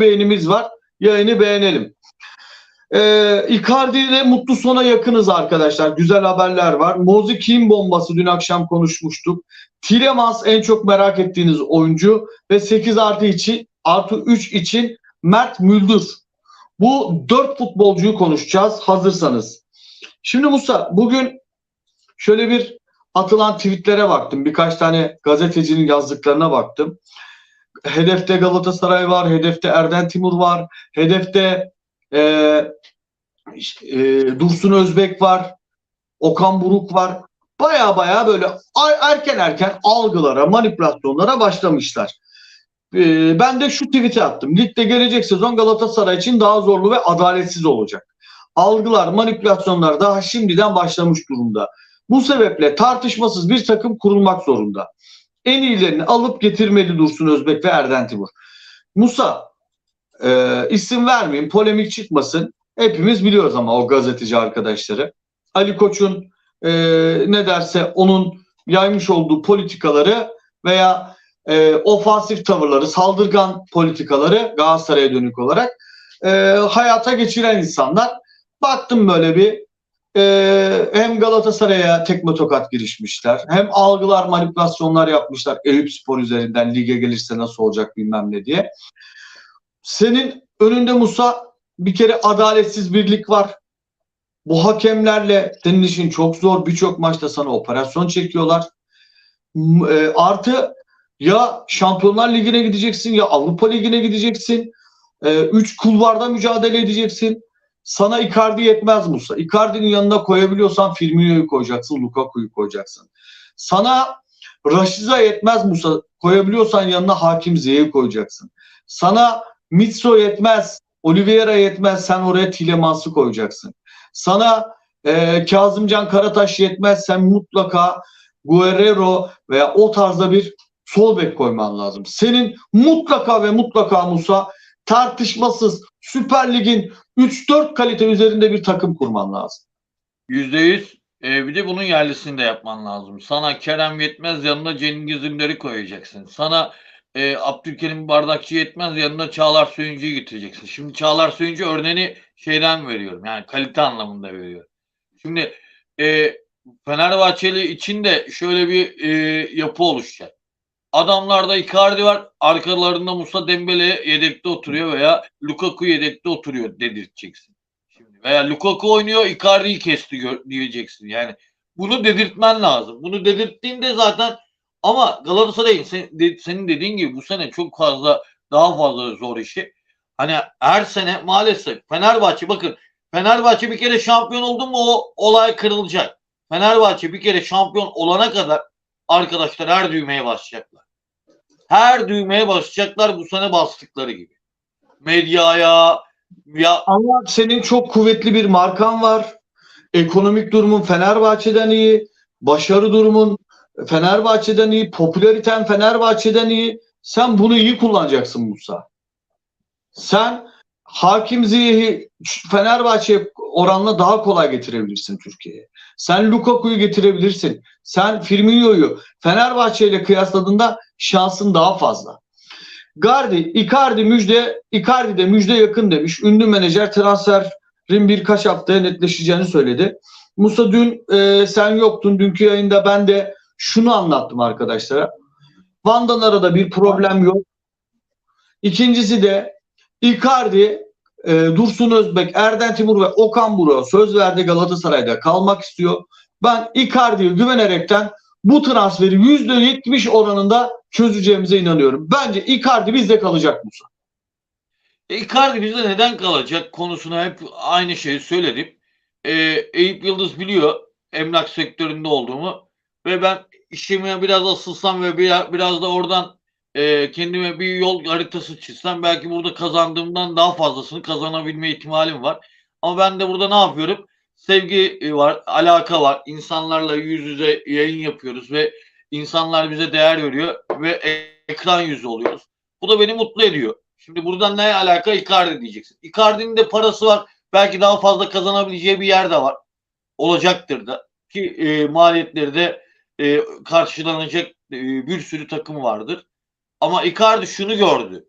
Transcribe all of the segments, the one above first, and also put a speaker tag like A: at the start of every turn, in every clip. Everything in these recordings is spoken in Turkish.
A: beğenimiz var. Yayını beğenelim. Ee, Icardi ile mutlu sona yakınız arkadaşlar. Güzel haberler var. Mozi kim bombası dün akşam konuşmuştuk. Tilemans en çok merak ettiğiniz oyuncu ve 8 artı için artı 3 için Mert Müldür. Bu 4 futbolcuyu konuşacağız hazırsanız. Şimdi Musa bugün şöyle bir atılan tweetlere baktım. Birkaç tane gazetecinin yazdıklarına baktım. Hedefte Galatasaray var, hedefte Erden Timur var, hedefte e, e, Dursun Özbek var, Okan Buruk var. Baya baya böyle erken erken algılara, manipülasyonlara başlamışlar. E, ben de şu tweet'i attım. Ligde gelecek sezon Galatasaray için daha zorlu ve adaletsiz olacak. Algılar, manipülasyonlar daha şimdiden başlamış durumda. Bu sebeple tartışmasız bir takım kurulmak zorunda. En iyilerini alıp getirmeli Dursun Özbek ve Erden Timur. Musa e, isim vermeyeyim polemik çıkmasın. Hepimiz biliyoruz ama o gazeteci arkadaşları. Ali Koç'un e, ne derse onun yaymış olduğu politikaları veya e, ofansif tavırları, saldırgan politikaları Galatasaray'a dönük olarak e, hayata geçiren insanlar. Baktım böyle bir e, hem Galatasaray'a tekme tokat girişmişler. Hem algılar manipülasyonlar yapmışlar. Eyüp Spor üzerinden lige gelirse nasıl olacak bilmem ne diye. Senin önünde Musa bir kere adaletsiz birlik var. Bu hakemlerle senin işin çok zor. Birçok maçta sana operasyon çekiyorlar. E, artı ya Şampiyonlar Ligi'ne gideceksin ya Avrupa Ligi'ne gideceksin. E, üç kulvarda mücadele edeceksin. Sana Icardi yetmez Musa. Icardi'nin yanına koyabiliyorsan Firmino'yu koyacaksın, Lukaku'yu koyacaksın. Sana Rashica yetmez Musa. Koyabiliyorsan yanına Hakim Ziyech'i koyacaksın. Sana Mitso yetmez, Oliveira yetmez. Sen oraya Tilemans'ı koyacaksın. Sana e, Kazımcan Karataş yetmez. Sen mutlaka Guerrero veya o tarzda bir sol bek koyman lazım. Senin mutlaka ve mutlaka Musa tartışmasız Süper Lig'in 3-4 kalite üzerinde bir takım kurman lazım.
B: %100. Ee, bir de bunun yerlisini de yapman lazım. Sana Kerem yetmez yanına Cengiz Ünder'i koyacaksın. Sana e, Abdülkerim Bardakçı yetmez yanına Çağlar Söyüncü'yü getireceksin. Şimdi Çağlar Söyüncü örneğini şeyden veriyorum. Yani kalite anlamında veriyorum. Şimdi e, Fenerbahçeli için de şöyle bir e, yapı oluşacak. Adamlarda Icardi var. Arkalarında Musa Dembele yedekte oturuyor veya Lukaku yedekte oturuyor dedirteceksin. Şimdi veya Lukaku oynuyor Icardi'yi kesti diyeceksin. Yani bunu dedirtmen lazım. Bunu dedirttiğinde zaten ama Galatasaray'ın sen, de, senin dediğin gibi bu sene çok fazla daha fazla zor işi. Hani her sene maalesef Fenerbahçe bakın Fenerbahçe bir kere şampiyon oldu mu o olay kırılacak. Fenerbahçe bir kere şampiyon olana kadar arkadaşlar her düğmeye basacaklar. Her düğmeye basacaklar bu sene bastıkları gibi. Medyaya ya
A: Ama senin çok kuvvetli bir markan var. Ekonomik durumun Fenerbahçe'den iyi. Başarı durumun Fenerbahçe'den iyi. Popülariten Fenerbahçe'den iyi. Sen bunu iyi kullanacaksın Musa. Sen Hakim Ziyech'i Fenerbahçe oranla daha kolay getirebilirsin Türkiye'ye. Sen Lukaku'yu getirebilirsin. Sen Firmino'yu Fenerbahçe ile kıyasladığında şansın daha fazla. Gardi, Icardi müjde, Icardi de müjde yakın demiş. Ünlü menajer transferin birkaç haftaya netleşeceğini söyledi. Musa dün e, sen yoktun. Dünkü yayında ben de şunu anlattım arkadaşlara. Van'dan arada bir problem yok. İkincisi de Icardi, e, Dursun Özbek, Erden Timur ve Okan Buruk'a söz verdi Galatasaray'da kalmak istiyor. Ben Icardi'ye güvenerekten bu transferi %70 oranında çözeceğimize inanıyorum. Bence Icardi bizde kalacak Musa.
B: E, Icardi bizde neden kalacak konusuna hep aynı şeyi söyledim. E, Eyüp Yıldız biliyor emlak sektöründe olduğumu ve ben işime biraz asılsam ve biraz da oradan e, kendime bir yol haritası çizsem belki burada kazandığımdan daha fazlasını kazanabilme ihtimalim var. Ama ben de burada ne yapıyorum? Sevgi e, var, alaka var. İnsanlarla yüz yüze yayın yapıyoruz ve insanlar bize değer veriyor ve ekran yüzü oluyoruz. Bu da beni mutlu ediyor. Şimdi buradan ne alaka? Icardi diyeceksin. Icardi'nin de parası var. Belki daha fazla kazanabileceği bir yer de var. Olacaktır da. Ki e, maliyetleri de e, karşılanacak e, bir sürü takım vardır. Ama Icardi şunu gördü.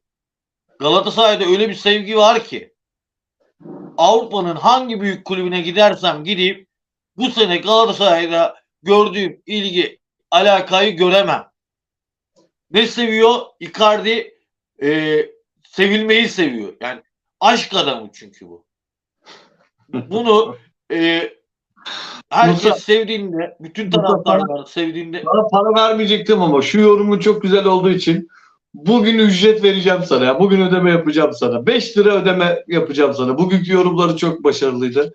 B: Galatasaray'da öyle bir sevgi var ki Avrupa'nın hangi büyük kulübüne gidersem gideyim bu sene Galatasaray'da gördüğüm ilgi alakayı göremem. Ne seviyor? Icardi e, sevilmeyi seviyor. Yani aşk adamı çünkü bu. Bunu e, herkes
A: Musa-
B: sevdiğinde, bütün taraftarlar sevdiğinde
A: Sana para vermeyecektim ama şu yorumun çok güzel olduğu için bugün ücret vereceğim sana. ya. Bugün ödeme yapacağım sana. 5 lira ödeme yapacağım sana. Bugünkü yorumları çok başarılıydı.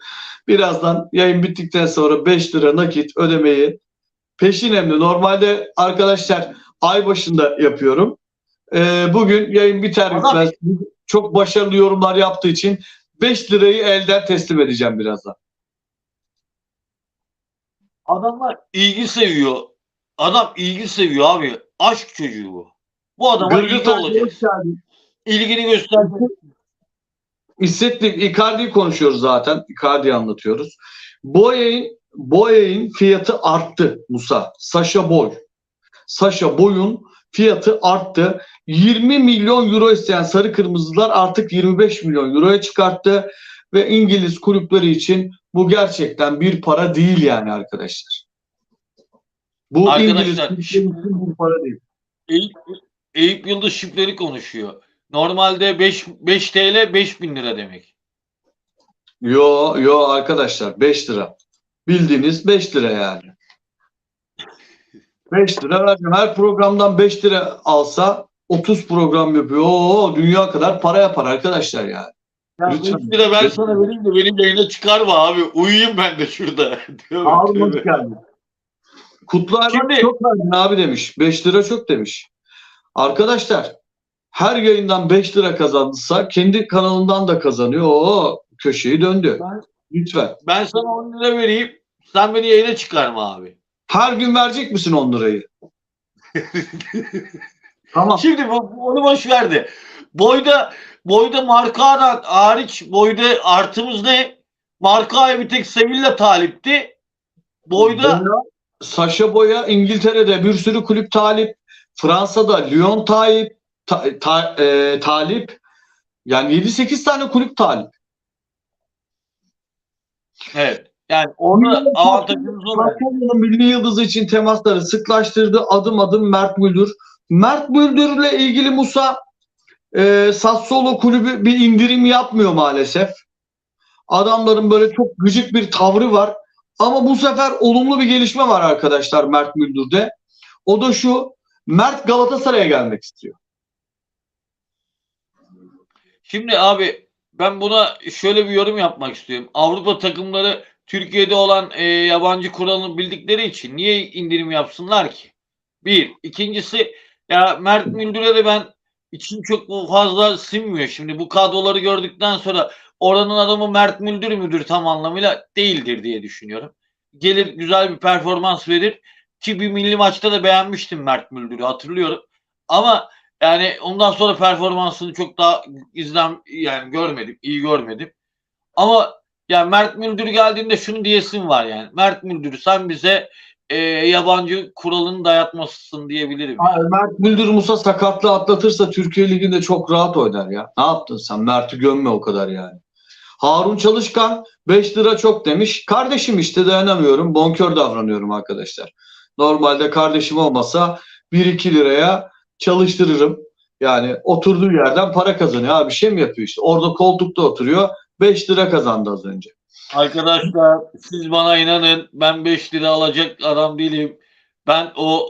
A: Birazdan yayın bittikten sonra 5 lira nakit ödemeyi peşin emri. Normalde arkadaşlar ay başında yapıyorum. Ee, bugün yayın biter bitmez çok başarılı yorumlar yaptığı için 5 lirayı elden teslim edeceğim birazdan.
B: adamlar ilgi seviyor. Adam ilgi seviyor abi. Aşk çocuğu bu. Bu adama ilgi olacak. İlgini göstermek.
A: hissettik. Icardi'yi konuşuyoruz zaten. Icardi'yi anlatıyoruz. Boya'nın Boya'nın fiyatı arttı Musa. Sasha Boy. Sasha Boy'un fiyatı arttı. 20 milyon euro isteyen sarı kırmızılar artık 25 milyon euroya çıkarttı ve İngiliz kulüpleri için bu gerçekten bir para değil yani arkadaşlar. Bu
B: Arkadaşlar,
A: İngiliz kulüpleri için bir para değil.
B: Eyüp, Yıldız şifleri konuşuyor. Normalde 5, 5 TL 5000 lira demek.
A: Yo yo arkadaşlar 5 lira. Bildiğiniz 5 lira yani. 5 lira vereceğim. Her programdan 5 lira alsa 30 program yapıyor. Oo, dünya kadar para yapar arkadaşlar yani.
B: Ya
A: Lütfen.
B: 5 lira ben sana vereyim de benim yayına çıkarma abi. Uyuyayım ben de şurada. Tövbe.
A: geldin. Kutlu Ayvan
B: Şimdi-
A: çok verdin abi demiş. 5 lira çok demiş. Arkadaşlar her yayından 5 lira kazandıysa kendi kanalından da kazanıyor. Oo, köşeyi döndü.
B: Ben-
A: Lütfen.
B: Ben sana 10 lira vereyim. Sen beni yayına çıkarma abi.
A: Her gün verecek misin 10 lirayı? tamam.
B: Şimdi bu, onu boş verdi. Boyda boyda markadan hariç boyda artımız ne? Markaya bir tek Sevilla talipti. Boyda
A: Saşa Boya İngiltere'de bir sürü kulüp talip. Fransa'da Lyon talip. Ta, ta- e, talip. Yani 7-8 tane kulüp talip.
B: evet. Yani orada avantajımız o. yani.
A: Barcelona'nın milli yıldızı için temasları sıklaştırdı. Adım adım Mert Müldür. Mert Müldür'le ilgili Musa e, Sassuolo kulübü bir indirim yapmıyor maalesef. Adamların böyle çok gıcık bir tavrı var. Ama bu sefer olumlu bir gelişme var arkadaşlar Mert Müldür'de. O da şu. Mert Galatasaray'a gelmek istiyor.
B: Şimdi abi ben buna şöyle bir yorum yapmak istiyorum. Avrupa takımları Türkiye'de olan e, yabancı kuralını bildikleri için niye indirim yapsınlar ki? Bir. İkincisi ya Mert Müldür'e de ben için çok fazla sinmiyor. Şimdi bu kadroları gördükten sonra oranın adamı Mert Müldür müdür tam anlamıyla değildir diye düşünüyorum. Gelir güzel bir performans verir ki bir milli maçta da beğenmiştim Mert Müldür'ü hatırlıyorum. Ama yani ondan sonra performansını çok daha izlem yani görmedim, iyi görmedim. Ama yani Mert Müldür geldiğinde şunu diyesin var yani. Mert Müldür sen bize e, yabancı kuralını dayatmasısın diyebilirim.
A: Mert Müldür Musa sakatlığı atlatırsa Türkiye Ligi'nde çok rahat oynar ya. Ne yaptın sen? Mert'i gömme o kadar yani. Harun Çalışkan 5 lira çok demiş. Kardeşim işte dayanamıyorum. Bonkör davranıyorum arkadaşlar. Normalde kardeşim olmasa 1-2 liraya çalıştırırım. Yani oturduğu yerden para kazanıyor. Ha bir şey mi yapıyor işte? Orada koltukta oturuyor. 5 lira kazandı az önce.
B: Arkadaşlar siz bana inanın ben 5 lira alacak adam değilim. Ben o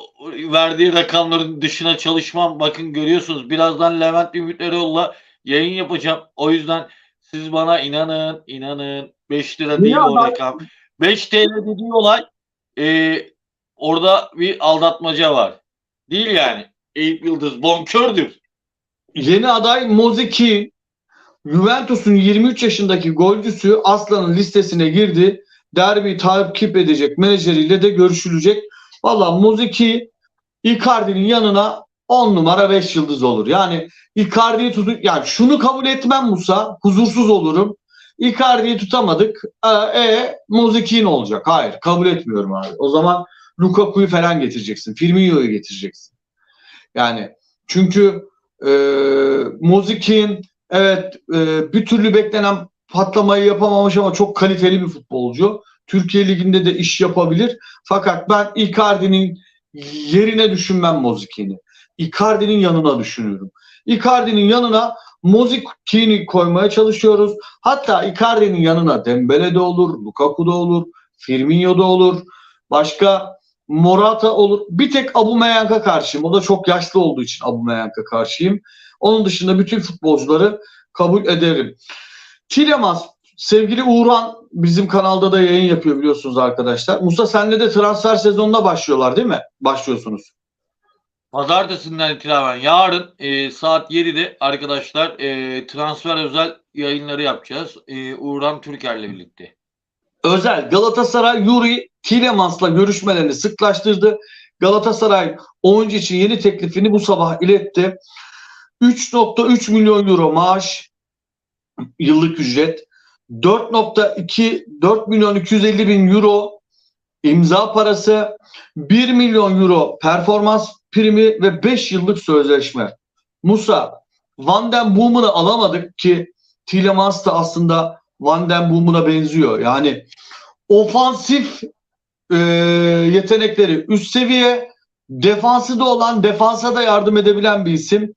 B: verdiği rakamların dışına çalışmam. Bakın görüyorsunuz birazdan Levent Ümit Erol'la yayın yapacağım. O yüzden siz bana inanın, inanın. 5 lira değil o
A: adam-
B: rakam. 5 TL dediği olay e, orada bir aldatmaca var. Değil yani. Eyüp Yıldız bonkördür.
A: Yeni aday Moziki Juventus'un 23 yaşındaki golcüsü Aslan'ın listesine girdi. Derbi takip edecek menajeriyle de görüşülecek. Valla Moziki Icardi'nin yanına 10 numara 5 yıldız olur. Yani Icardi'yi tutup yani şunu kabul etmem Musa. Huzursuz olurum. Icardi'yi tutamadık. E, e Moziki'nin olacak. Hayır kabul etmiyorum abi. O zaman Lukaku'yu falan getireceksin. Firmino'yu getireceksin. Yani çünkü E, Mozikin evet e, bir türlü beklenen patlamayı yapamamış ama çok kaliteli bir futbolcu. Türkiye Ligi'nde de iş yapabilir. Fakat ben Icardi'nin yerine düşünmem Mozikin'i. Icardi'nin yanına düşünüyorum. Icardi'nin yanına Mozikin'i koymaya çalışıyoruz. Hatta Icardi'nin yanına Dembele de olur, Lukaku da olur, Firmino da olur. Başka Morata olur. Bir tek Aubameyang'a karşıyım. O da çok yaşlı olduğu için Aubameyang'a karşıyım. Onun dışında bütün futbolcuları kabul ederim. Tilemans, sevgili Uğran bizim kanalda da yayın yapıyor biliyorsunuz arkadaşlar. Musa senle de transfer sezonuna başlıyorlar değil mi? Başlıyorsunuz.
B: Pazartesinden itibaren yarın e, saat 7'de arkadaşlar e, transfer özel yayınları yapacağız. E, Uğran Türker'le birlikte.
A: Özel Galatasaray Yuri Tilemans'la görüşmelerini sıklaştırdı. Galatasaray oyuncu için yeni teklifini bu sabah iletti. 3.3 milyon euro maaş yıllık ücret. 4.2 4 milyon 250 bin euro imza parası. 1 milyon euro performans primi ve 5 yıllık sözleşme. Musa Van den Boom'unu alamadık ki Tielemans da aslında Van den Boom'una benziyor. Yani ofansif e, yetenekleri üst seviye, defansı da olan, defansa da yardım edebilen bir isim.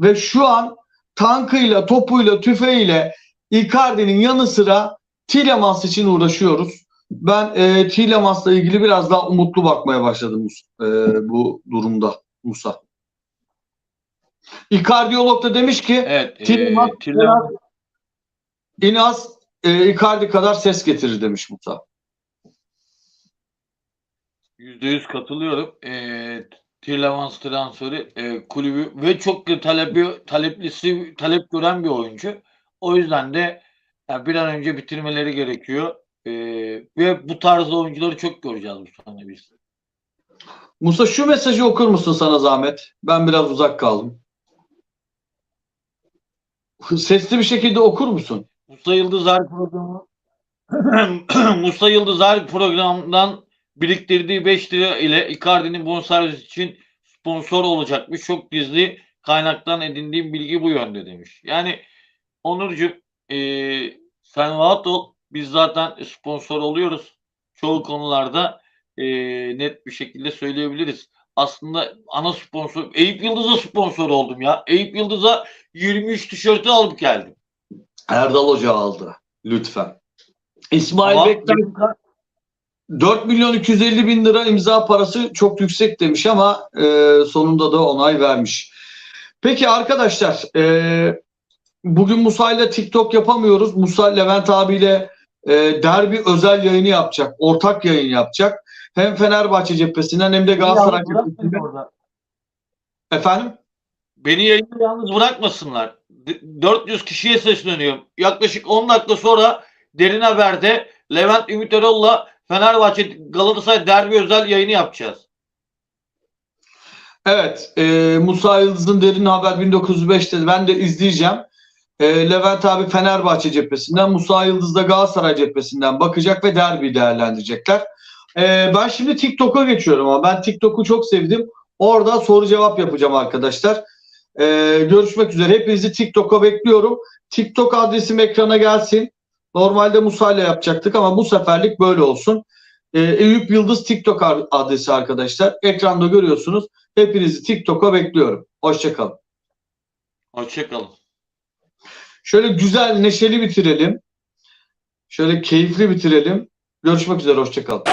A: Ve şu an tankıyla, topuyla, tüfeğiyle Icardi'nin yanı sıra Tielemans için uğraşıyoruz. Ben e, Tielemans'la ilgili biraz daha umutlu bakmaya başladım e, bu durumda Musa. Ikardiyolog da demiş ki
B: Evet. E,
A: Tielemans
B: Tielemans-
A: en az e, Icardi kadar ses getirir demiş Musa.
B: %100 katılıyorum. E, Tielemans transferi e, kulübü ve çok talebi, taleplisi, talep gören bir oyuncu. O yüzden de yani bir an önce bitirmeleri gerekiyor. E, ve bu tarzda oyuncuları çok göreceğiz bu sene biz.
A: Musa şu mesajı okur musun sana zahmet? Ben biraz uzak kaldım. Sesli bir şekilde okur musun?
B: Musa Yıldızar programı Musa Yıldızar programdan biriktirdiği 5 lira ile Icardi'nin bonservis için sponsor olacakmış. Çok gizli kaynaktan edindiğim bilgi bu yönde demiş. Yani Onurcuğum eee sen rahat ol. Biz zaten sponsor oluyoruz. Çoğu konularda eee, net bir şekilde söyleyebiliriz. Aslında ana sponsor Eyüp Yıldız'a sponsor oldum ya. Eyüp Yıldız'a 23 tişörtü alıp geldim.
A: Erdal Hoca aldı. Lütfen. İsmail Bektaş 4 milyon 250 bin lira imza parası çok yüksek demiş ama e, sonunda da onay vermiş. Peki arkadaşlar e, bugün Musa ile TikTok yapamıyoruz. Musa Levent abiyle e, derbi özel yayını yapacak. Ortak yayın yapacak. Hem Fenerbahçe cephesinden hem de Galatasaray cephesinden. Efendim?
B: Beni yayında yalnız bırakmasınlar. D- 400 kişiye sesleniyorum. Yaklaşık 10 dakika sonra Derin Haber'de Levent Ümit Erol'la Fenerbahçe Galatasaray derbi özel yayını yapacağız.
A: Evet, e, Musa Yıldız'ın derin haber 1905'te ben de izleyeceğim. E, Levent abi Fenerbahçe cephesinden, Musa Yıldız da Galatasaray cephesinden bakacak ve derbi değerlendirecekler. E, ben şimdi TikTok'a geçiyorum ama ben TikTok'u çok sevdim. Orada soru cevap yapacağım arkadaşlar. E, görüşmek üzere. Hepinizi TikTok'a bekliyorum. TikTok adresim ekrana gelsin. Normalde Musa ile yapacaktık ama bu seferlik böyle olsun. E, Eyüp Yıldız TikTok adresi arkadaşlar. Ekranda görüyorsunuz. Hepinizi TikTok'a bekliyorum. Hoşçakalın.
B: Hoşçakalın.
A: Şöyle güzel, neşeli bitirelim. Şöyle keyifli bitirelim. Görüşmek üzere. Hoşçakalın.